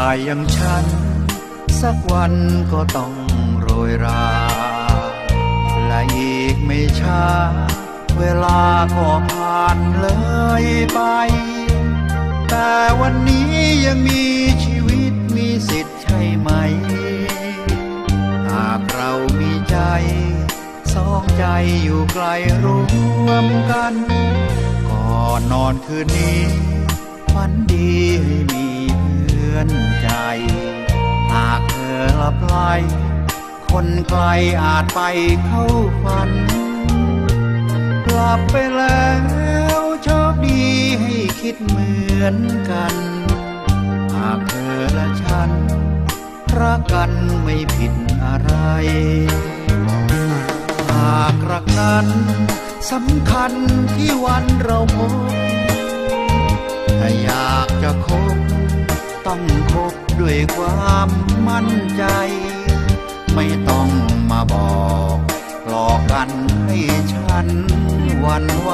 ายอย่างฉัน สักวันก็ต้องโรยรา และอีกไม่ช้า เวลาก็ผ่านเลยไป แต่วันนี้ยังมีชีวิตมีสิทธิ์ใช่ไหม หากเรามีใจ สองใจอยู่ไกลรวมกัน ก่อนนอนคืนนี้ฝันดีให้มีเพื่อน ใจ หากเธอลับไหลคนไกลอาจไปเข้าฝัน กลับไปแล้วโชคดีให้คิดเหมือนกัน หากเธอและฉันรักกันไม่ผิดอะไร หากรักนั้นสำคัญที่วันเราพบ ต้องคบด้วยความมั่นใจ ไม่ต้องมาบอกหลอกกันให้ฉันวันไหว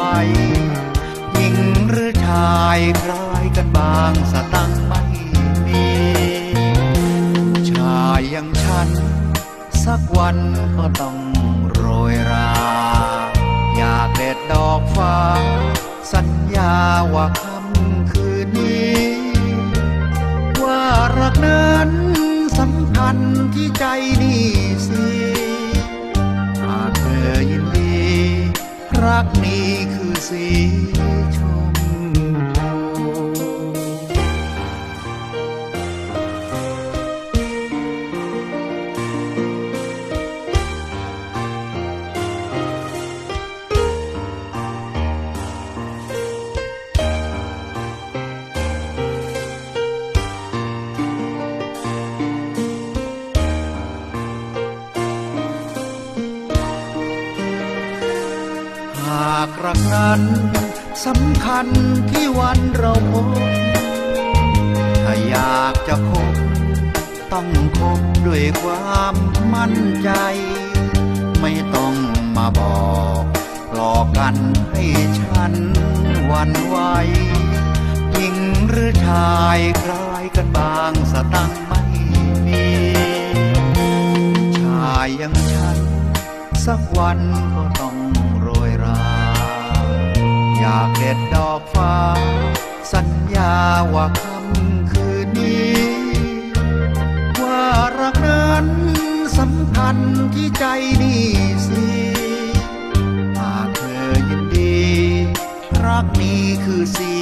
หญิงหรือชายคล้ายกันบางสตังไม่มี ชายอย่างฉัน สักวันก็ต้องโรยรา อยากเด็ดดอกฟ้า สัญญาว่าันที่ใจนี่สิหากเธอยินดี รักนี้คือสีากรักนั้นสำคัญที่วันเราพบ ถ้าอยากจะคบ ต้องคบด้วยความมั่นใจ ไม่ต้องมาบอกหลอกกันให้ฉันหวันไหวหญิงหรือชายคล้ายกันบางสตังค์ไม่มี ชายอย่างฉัน สักวันก็ต้อง อยากเด็ดดอกฟ้า สัญญาว่าค่ำคืนนี้ ว่ารักนั้นสำคัญที่ใจนี่สิหากเธอยินดี รักนี้คือสี